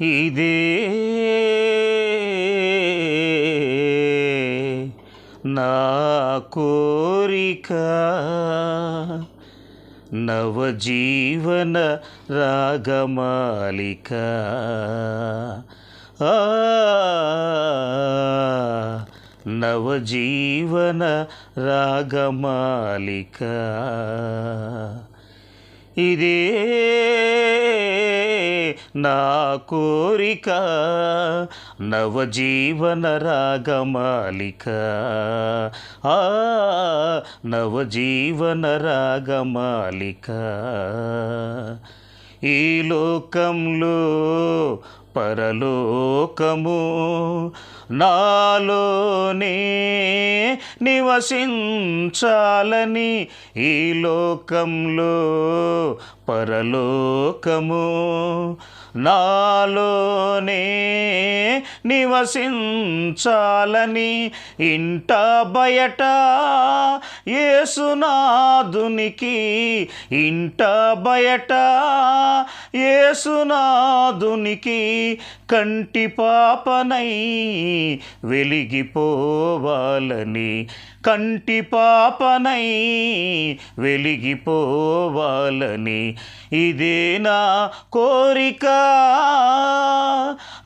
ఇదే నా కోరిక. నవజీవన రాగమాలిక. ఆ, నవజీవన రాగమాలిక. ఇదే నా కోరిక నవజీవన రాగమాలిక. ఆ నవజీవన రాగమాలిక. ఈ లోకంలో పరలోకము నాలోనే నివసించాలని ఈ లోకంలో పరలోకము నాలోనే నివసించాలని ఇంట బయట ఏసునాదునికి ఇంట బయట ఏసునాదునికి కంటి పాపనై వెలిగిపోవాలని కంటి పాపనై వెలిగిపోవాలని ఇదే నా కోరిక.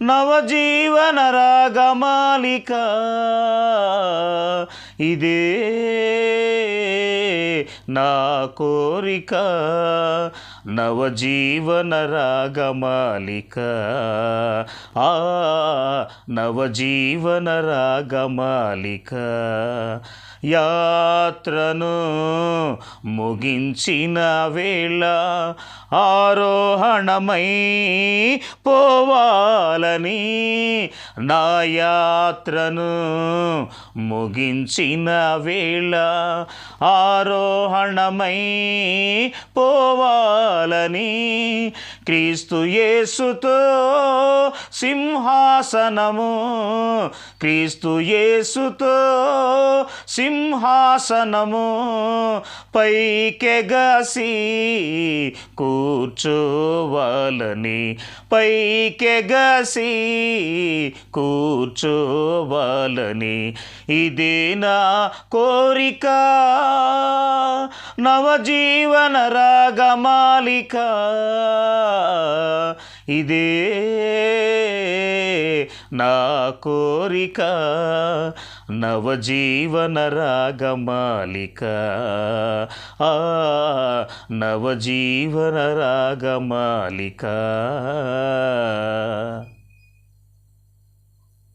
నవజీవన రాగమాలిక ఇదే నా కోరిక. నవజీవన రాగమాలిక. ఆ నవజీవన రాగమాలిక. యాత్రను ముగించిన వేళ ఆరోహణమై పోవాలని నా యాత్రను ముగించిన వేళ ఆరోహణమై పోవాలని క్రీస్తు యేసుతో సింహాసనము క్రీస్తు యేసుతో సింహాసనము పైకెగసి కూర్చోవాలని పైకెగసి కూర్చోవాలని ఇదే నా కోరిక. నవజీవన రాగమాలిక ఇదే నా కోరిక. నవజీవన రాగమాలిక ఆ నవజీవన రాగమాలిక